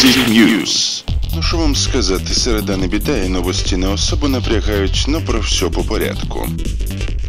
City News. Ну що вам сказати, середа не біда і новості не особо напрягають, но про все по порядку.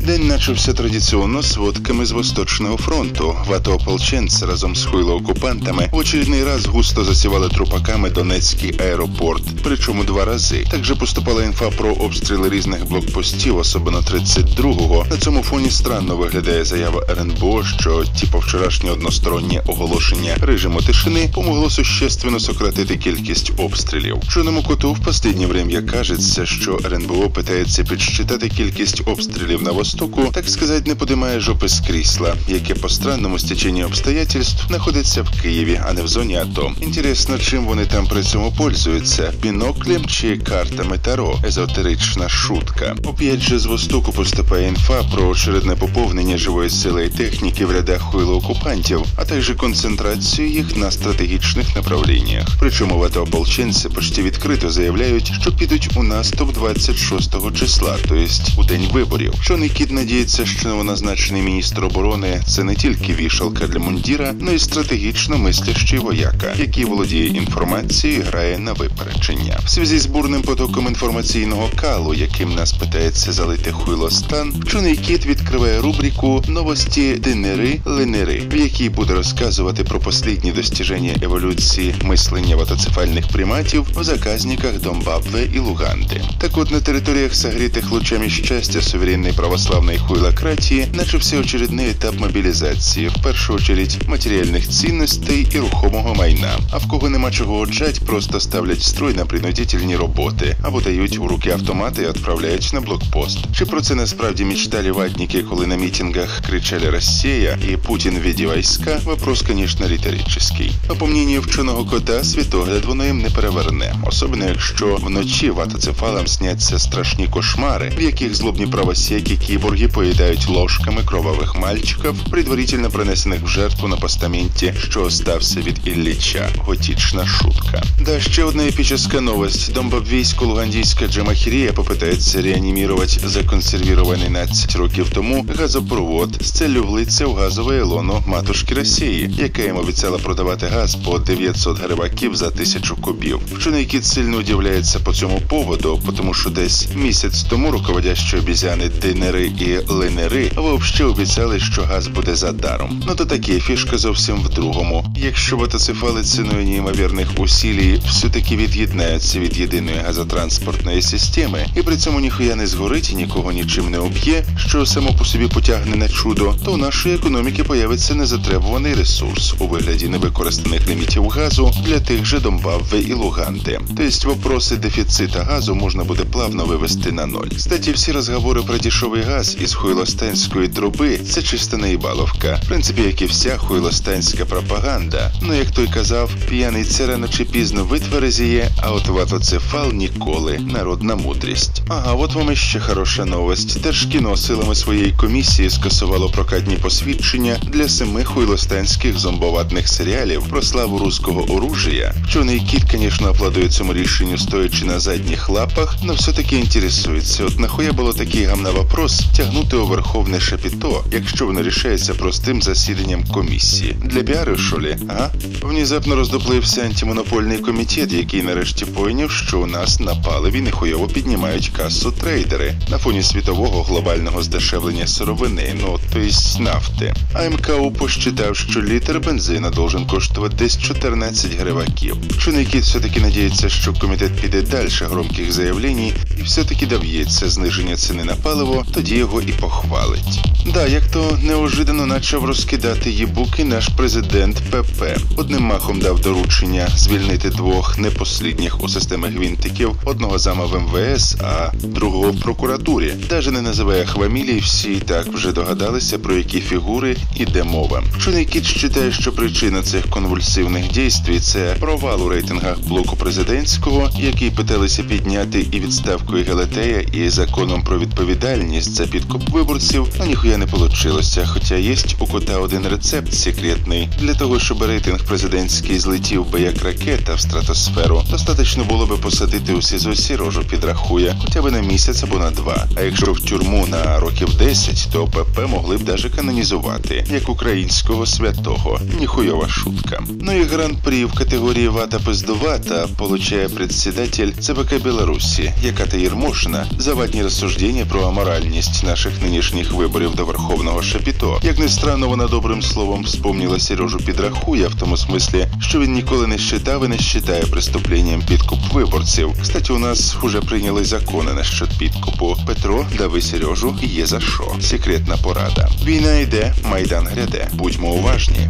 День начався традиційно сводками з Восточного фронту. Вато ополченці разом з хуйлоокупантами в очередний раз густо засівали трупаками Донецький аеропорт, причому два рази. Також поступала інфа про обстріли різних блокпостів, особливо 32-го. На цьому фоні странно виглядає заява РНБО, що типу вчорашнє одностороннє оголошення режиму тишини помогло существенно сократити кількість обстрілів. Чорному коту в останнє время кажеться, що РНБО питається підсчитати кількість обстрілів на востоку, так сказати, не подимає жопи з крісла, яке по странному стеченні обстоятельств знаходиться в Києві, а не в зоні АТО. Інтересно, чим вони там при цьому пользуються: біноклем чи картами Таро? Езотерична шутка. Оп'ять же з востоку поступає інфа про очередне поповнення живої сили і техніки в рядах хуйло-окупантів, а також концентрацію їх на стратегічних направліннях. Причому ватоополченці почти відкрито заявляють, що підуть у наступ 26 числа, тобто у день виборів. Що не кіт надіється, що новоназначений міністр оборони це не тільки вішалка для мундіра, но й стратегічно мислящий вояка, який володіє інформацією, і грає на випередження. В зв'язі з бурним потоком інформаційного калу, яким нас питається залити хуйлостан, вчений кіт відкриває рубрику Новості Денери Ленери, в якій буде розказувати про послідні достіження еволюції мислення ватоцефальних приматів в заказниках Домбабве і Луганди. Так от на територіях согрітих лучами щастя суверенної православної хуйлократії начався очередний етап мобілізації, в першу очередь матеріальних цінностей і рухомого майна. А в кого нема чого отжать, просто ставлять строй на принудительні роботи або дають у руки автомати і відправляють на блокпост. Чи про це насправді мечтали ватники, коли на мітингах кричали Росія і Путін веді війська? Вопрос, звісно, риторичний. А по мнению вченого кота, світогляд воно їм не переверне, особливо якщо вночі ватоцефалам сняться страшні кошмари, в яких злобні правосеки кіборги поїдають ложками кровавих мальчиків, предварительно принесених в жертву на постаменті, що остався від Ілліча. Готічна шутка. Да, ще одна епічна новость. Домбабвійсько-лугандійська Джамахірія попитається реанімірувати законсервірований 15 років тому газопровод з целью влиться в газове лоно матушки Росії, яка їм обіцяла продавати газ по 900 гриваків за тисячу кубів. Вчений кіт сильно удивляється по цьому поводу, тому що десь місяць тому руководящі обізяни Динери і Ленери вообще обіцяли, що газ буде за даром. Ну то такі фішка зовсім в другому. Якщо мотоцефали ціною неймовірних усілій все-таки від'єднаються від єдиної газотранспортної системи, і при цьому ніхуя не згорить і нікого нічим не об'є, що само по собі потягне на чудо, то у нашої економіки появиться незатребуваний ресурс у вигляді невикористаних лімітів газу для тих же Домбабве і Луганди. Тобто вопроси дефіцита газу можна буде плавно вивести на ноль. Кстати, всі розговори про дешевий газ із хуйлостанської труби це чиста наїбаловка. В принципі, як і вся хуйлостанська пропаганда. Ну як той казав, п'яний це рано чи пізно витверезіє, а от ватоцефал ніколи. Народна мудрість. Ага, от вам іще хороша новость. Держкіно силами своєї комісії скасувало прокатні посвідчення для семи хуйлостанських зомбоватних серіалів про славу руського оружия. Вчений кіт, звісно, аплодує цьому рішенню, стоячи на задніх лапах, но все-таки інтересується. От нахуя було такий гамна вопрос тягнути у верховне шапіто, якщо воно рішається простим засіданням комісії. Для піару, що лі? Ага? Внезапно роздоплився антимонопольний комітет, який нарешті пойняв, що у нас на паливі нехуйово піднімають касу трейдери на фоні світового глобального здешевлення сировини, ну то есть нафти. А МКУ посчитав, що літр бензина должен коштувати десь 14 гриваків. Вчений кіт все-таки надіється, що комітет піде далі громких заявлень і все-таки доб'ється зниження ціни на паливо, тоді його і похвалить. Да, як то неожиданно почав розкидати їбуки наш президент ПП. Одним махом дав доручення звільнити двох непослідніх у системи гвинтиків, одного зама в МВС, а другого в прокуратурі. Даже не називає хвамілій, всі так вже догадалися, про які фігури іде мова. Чуний кіт вважає, що причина цих конвульсивних дійствій це провал у рейтингах блоку президентського, який питалися підняти і відставкою Гелетея, і законом про відповідальність це підкуп виборців, а ніхуя не получилося. Хоча є у кота один рецепт секретний для того, щоб рейтинг президентський злетів би як ракета в стратосферу. Достаточно було би посадити у СІЗО сірожу підрахує, хоча б на місяць або на два. А якщо в тюрму на років 10, то ПП могли б даже канонізувати як українського святого. Ніхуйова шутка. Ну і гран-прі в категорії вата пиздувата получає председатель ЦВК Білорусі, яка та Єрмошина завадні розсуждення про аморальність наших нинішніх виборів до Верховного Шапіто. Як не странно, вона добрим словом вспомніла Сережу підрахуя в тому смислі, що він ніколи не считав і не считає преступленням підкуп виборців. Кстати, у нас уже прийняли закони насчет підкупу. Петро, дави Сережу, є за що. Секретна порада. Війна йде, майдан гряде. Будьмо уважні.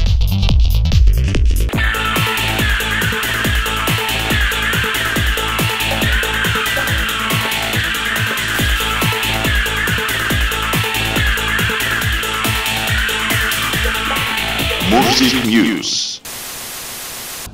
News.